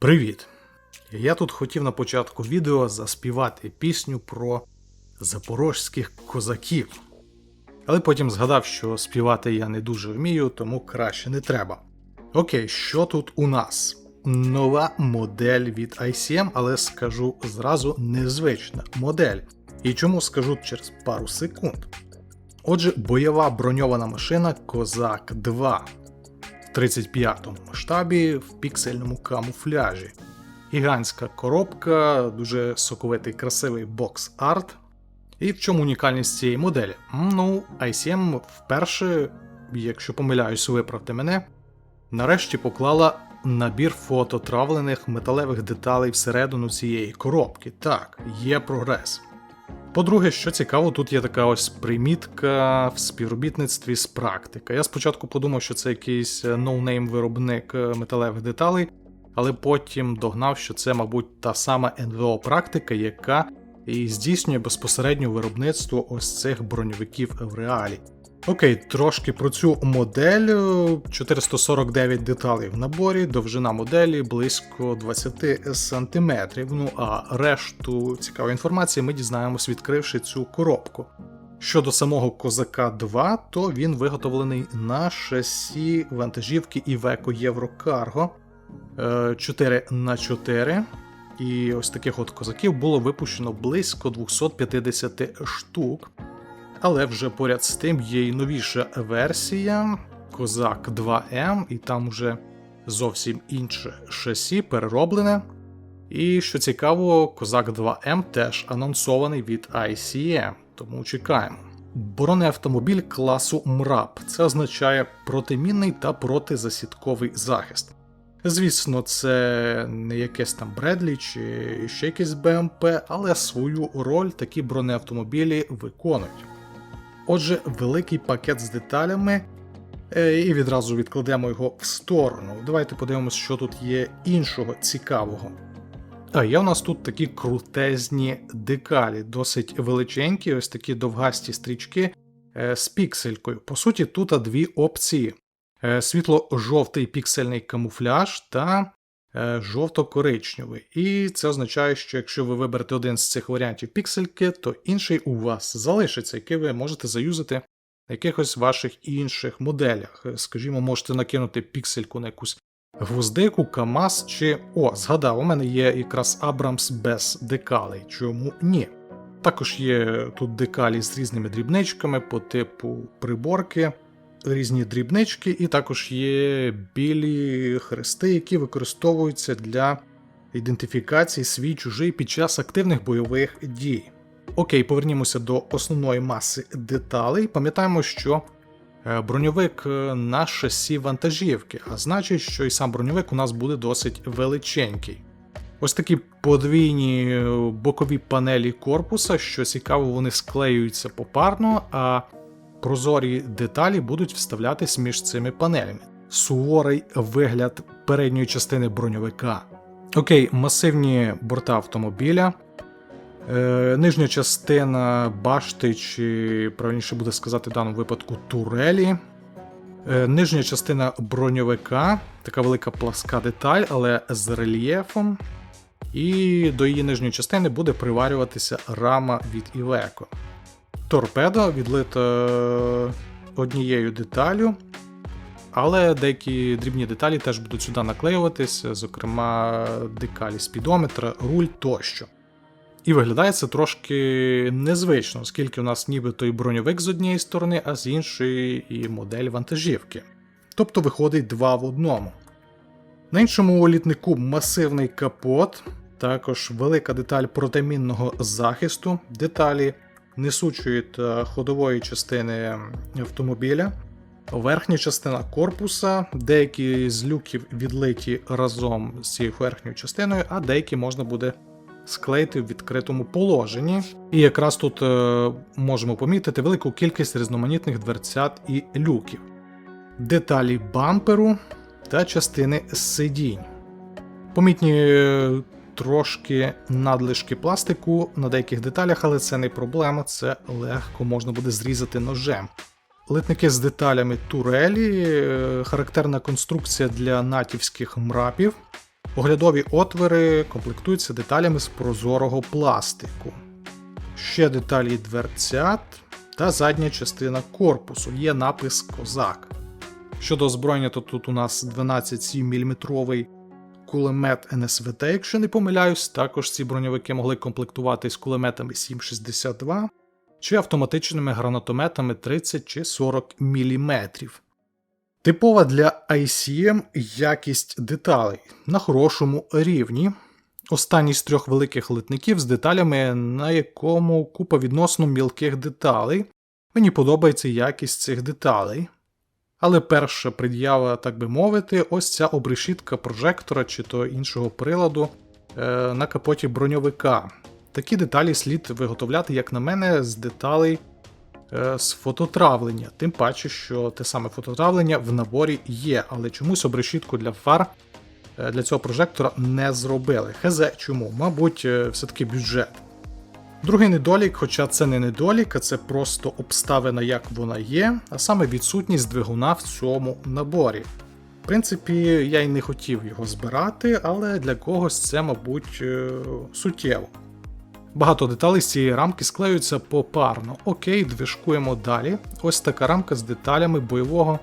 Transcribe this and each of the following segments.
Привіт! Я тут хотів на початку відео заспівати пісню про запорожських козаків. Але потім згадав, що співати я не дуже вмію, тому краще не треба. Окей, що тут у нас? Нова модель від ICM, але скажу зразу незвична модель. І чому скажу через пару секунд. Отже, бойова броньована машина Козак 2 в 35-му масштабі в піксельному камуфляжі. Гігантська коробка, дуже соковитий красивий бокс-арт. І в чому унікальність цієї моделі? Ну, ICM вперше, якщо помиляюсь, виправте мене, нарешті поклала набір фототравлених металевих деталей всередину цієї коробки. Так, є прогрес. По-друге, що цікаво, тут є така ось примітка в співробітництві з практика. Я спочатку подумав, що це якийсь е, ноунейм виробник е, металевих деталей, але потім догнав, що це, мабуть, та сама НВО практика, яка і здійснює безпосередньо виробництво ось цих броньовиків в реалі. Окей, трошки про цю модель. Е, 449 деталей в наборі, довжина моделі близько 20 см. Ну а решту цікавої інформації ми дізнаємось, відкривши цю коробку. Щодо самого Козака 2, то він виготовлений на шасі вантажівки Iveco Eurocargo 4 на 4 І ось таких от козаків було випущено близько 250 штук. Але вже поряд з тим є й новіша версія Козак 2М, і там вже зовсім інше шасі перероблене. І що цікаво, Козак 2М теж анонсований від ICM, тому чекаємо. Бронеавтомобіль класу МРАП. Це означає протимінний та протизасідковий захист. Звісно, це не якесь там Бредлі чи ще якесь БМП, але свою роль такі бронеавтомобілі виконують. Отже, великий пакет з деталями, е, і відразу відкладемо його в сторону. Давайте подивимося, що тут є іншого цікавого. А є у нас тут такі крутезні декалі, досить величенькі, ось такі довгасті стрічки е, з пікселькою. По суті, тут дві опції: Е, світло-жовтий піксельний камуфляж та жовто-коричневий. І це означає, що якщо ви виберете один з цих варіантів піксельки, то інший у вас залишиться, який ви можете заюзати на якихось ваших інших моделях. Е, Скажімо, можете накинути піксельку на якусь гвоздику, КАМАЗ чи. О, згадав, у мене є якраз Абрамс без декалей. Чому ні? Також є тут декалі з різними дрібничками по типу приборки, різні дрібнички, і також є білі хрести, які використовуються для ідентифікації свій чужий під час активних бойових дій. Окей, повернімося до основної маси деталей. Пам'ятаємо, що е, броньовик е, на шасі вантажівки, а значить, що і сам броньовик у нас буде досить величенький. Ось такі подвійні е, бокові панелі корпуса, що цікаво, вони склеюються попарно, а прозорі деталі будуть вставлятись між цими панелями. Суворий вигляд передньої частини броньовика. Окей, масивні борта автомобіля. Е, нижня частина башти, чи правильніше буде сказати в даному випадку турелі. Е, нижня частина броньовика, така велика пласка деталь, але з рельєфом. І до її нижньої частини буде приварюватися рама від Iveco. Торпеда відлита однією деталю, але деякі дрібні деталі теж будуть сюди наклеюватися, зокрема декалі спідометра, руль тощо. І виглядає це трошки незвично, оскільки у нас нібито і броньовик з однієї сторони, а з іншої і модель вантажівки. Тобто виходить два в одному. На іншому літнику масивний капот, також велика деталь протимінного захисту, деталі несучої та ходової частини автомобіля, верхня частина корпуса, деякі з люків відлиті разом з цією верхньою частиною, а деякі можна буде склеїти в відкритому положенні. І якраз тут е, можемо помітити велику кількість різноманітних дверцят і люків, деталі бамперу та частини сидінь. Помітні е, трошки надлишки пластику на деяких деталях, але це не проблема, це легко можна буде зрізати ножем. Литники з деталями турелі, е, характерна конструкція для натівських мрапів. Оглядові отвори комплектуються деталями з прозорого пластику. Ще деталі дверцят та задня частина корпусу. Є напис Козак. Щодо озброєння, то тут у нас 12,7 мм кулемет НСВТ, якщо не помиляюсь, також ці броньовики могли комплектуватись кулеметами 7,62 чи автоматичними гранатометами 30 чи 40 мм. Типова для ICM якість деталей на хорошому рівні. Останній з трьох великих литників з деталями, на якому купа відносно мілких деталей. Мені подобається якість цих деталей. Але перша пред'ява, так би мовити, ось ця обрешітка прожектора чи то іншого приладу е, на капоті броньовика. Такі деталі слід виготовляти, як на мене, з деталей е, з фототравлення. Тим паче, що те саме фототравлення в наборі є, але чомусь обрешітку для фар е, для цього прожектора не зробили. Хз чому? Мабуть, все-таки бюджет. Другий недолік, хоча це не недолік, а це просто обставина, як вона є, а саме відсутність двигуна в цьому наборі. В принципі, я й не хотів його збирати, але для когось це, мабуть, е, суттєво. Багато деталей з цієї рамки склеюються попарно. Окей, движкуємо далі. Ось така рамка з деталями бойового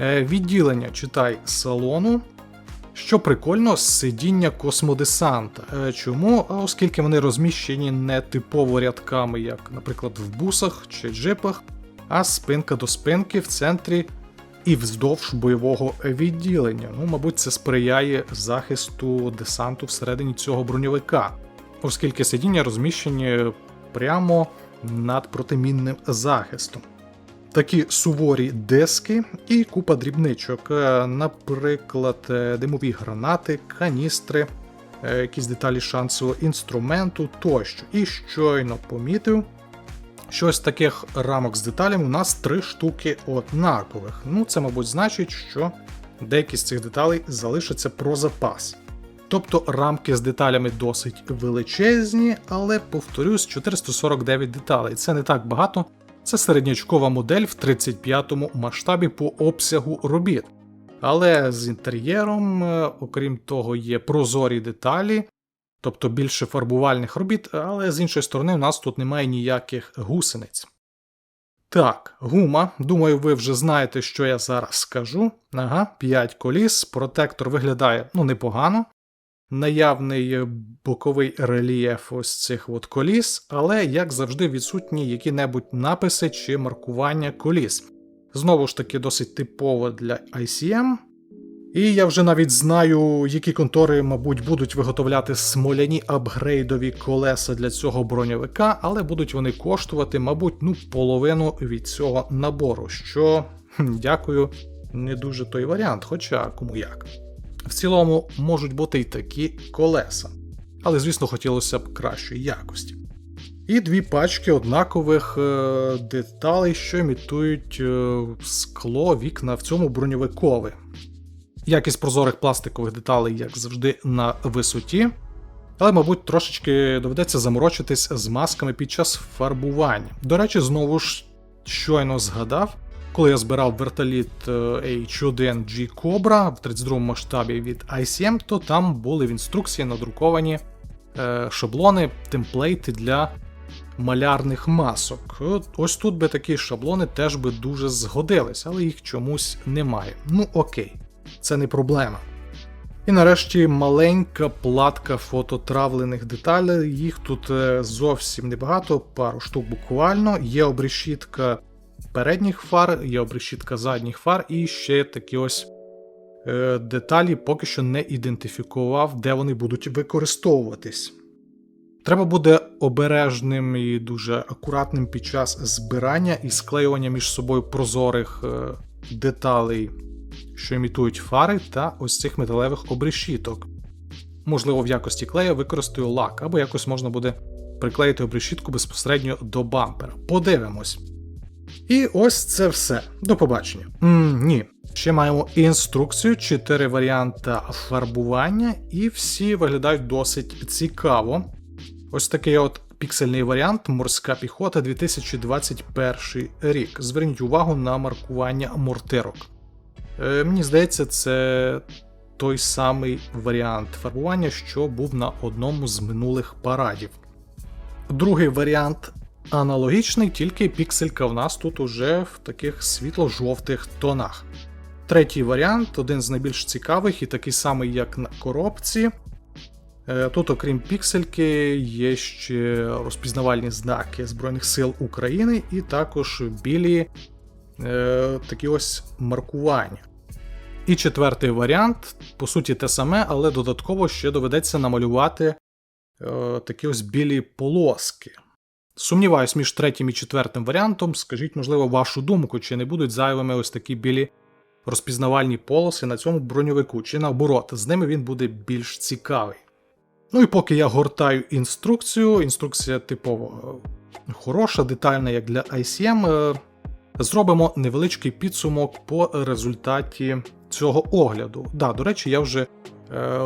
е, відділення, читай салону. Що прикольно, сидіння космодесанта. Е, Чому? Оскільки вони розміщені не типово рядками, як, наприклад, в бусах чи джипах, а спинка до спинки в центрі і вздовж бойового відділення. Ну, мабуть, це сприяє захисту десанту всередині цього броньовика, оскільки сидіння розміщені прямо над протимінним захистом такі суворі диски і купа дрібничок, е, наприклад, е, димові гранати, каністри, е, якісь деталі шансового інструменту тощо. І щойно помітив, що ось таких рамок з деталями у нас три штуки однакових. Ну, це, мабуть, значить, що деякі з цих деталей залишаться про запас. Тобто рамки з деталями досить величезні, але повторюсь, 449 деталей. Це не так багато, це середнячкова модель в 35-му масштабі по обсягу робіт. Але з інтер'єром, е, окрім того, є прозорі деталі, тобто більше фарбувальних робіт, але з іншої сторони, у нас тут немає ніяких гусениць. Так, гума. Думаю, ви вже знаєте, що я зараз скажу. Ага, 5 коліс, протектор виглядає ну, непогано наявний боковий рельєф ось цих от коліс, але, як завжди, відсутні які-небудь написи чи маркування коліс. Знову ж таки, досить типово для ICM. І я вже навіть знаю, які контори, мабуть, будуть виготовляти смоляні апгрейдові колеса для цього броньовика, але будуть вони коштувати, мабуть, ну, половину від цього набору. Що, дякую, не дуже той варіант, хоча кому як. В цілому можуть бути й такі колеса, але, звісно, хотілося б кращої якості. І дві пачки однакових е, деталей, що імітують е, скло вікна в цьому броньовикові. Якість прозорих пластикових деталей, як завжди, на висоті. Але, мабуть, трошечки доведеться заморочитись з масками під час фарбування. До речі, знову ж щойно згадав, коли я збирав вертоліт е, H1G Cobra в 32 масштабі від ICM, то там були в інструкції надруковані е, шаблони, темплейти для малярних масок. Ось тут би такі шаблони теж би дуже згодились, але їх чомусь немає. Ну окей, це не проблема. І нарешті маленька платка фототравлених деталей. Їх тут е, зовсім небагато, пару штук буквально. Є обрешітка передніх фар, є обрешітка задніх фар, і ще такі ось е, деталі поки що не ідентифікував, де вони будуть використовуватись. Треба буде обережним і дуже акуратним під час збирання і склеювання між собою прозорих е, деталей, що імітують фари, та ось цих металевих обрешіток. Можливо, в якості клея використаю лак, або якось можна буде приклеїти обрешітку безпосередньо до бампера. Подивимось. І ось це все. До побачення. М, Ні. Ще маємо інструкцію, 4 варіанти фарбування, і всі виглядають досить цікаво. Ось такий от піксельний варіант морська піхота 2021 рік. Зверніть увагу на маркування мортирок. Е, Мені здається, це той самий варіант фарбування, що був на одному з минулих парадів. Другий варіант аналогічний, тільки пікселька в нас тут уже в таких світло-жовтих тонах. Третій варіант, один з найбільш цікавих і такий самий, як на коробці. Е, Тут, окрім піксельки, є ще розпізнавальні знаки Збройних сил України і також білі е, такі ось маркування. І четвертий варіант, по суті, те саме, але додатково ще доведеться намалювати е, такі ось білі полоски. Сумніваюсь, між третім і четвертим варіантом, скажіть, можливо, вашу думку, чи не будуть зайвими ось такі білі розпізнавальні полоси на цьому броньовику, чи наоборот, з ними він буде більш цікавий. Ну і поки я гортаю інструкцію, інструкція типово е, хороша, детальна, як для ICM, е, зробимо невеличкий підсумок по результаті цього огляду. Да, до речі, я вже е,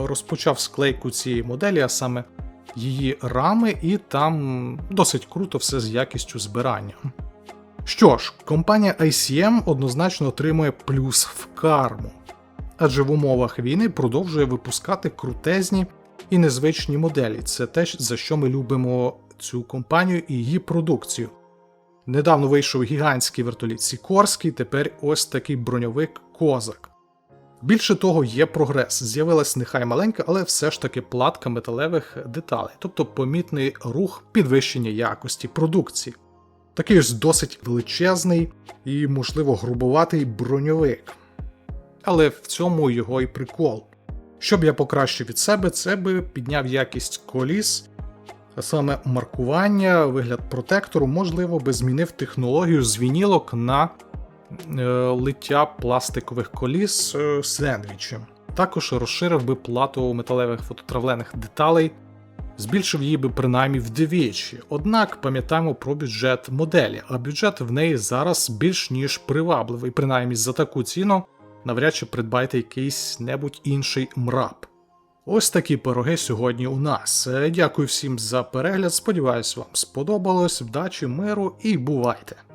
розпочав склейку цієї моделі, а саме її рами, і там досить круто все з якістю збирання. Що ж, компанія ICM однозначно отримує плюс в карму, адже в умовах війни продовжує випускати крутезні і незвичні моделі. Це те, за що ми любимо цю компанію і її продукцію. Недавно вийшов гігантський вертоліт Сікорський, тепер ось такий броньовик Козак. Більше того, є прогрес. З'явилась нехай маленька, але все ж таки платка металевих деталей, тобто помітний рух підвищення якості продукції. Такий ось досить величезний і, можливо, грубоватий броньовик. Але в цьому його і прикол. Щоб я покращив від себе, це би підняв якість коліс, а саме маркування, вигляд протектору, можливо, би змінив технологію з вінілок на лиття пластикових коліс е, сендвічем. Також розширив би плату металевих фототравлених деталей, збільшив її би принаймні вдвічі. Однак пам'ятаємо про бюджет моделі, а бюджет в неї зараз більш ніж привабливий, принаймні за таку ціну навряд чи придбайте якийсь небудь інший мрап. Ось такі пироги сьогодні у нас. Е, Дякую всім за перегляд. Сподіваюсь, вам сподобалось. Вдачі, миру і бувайте!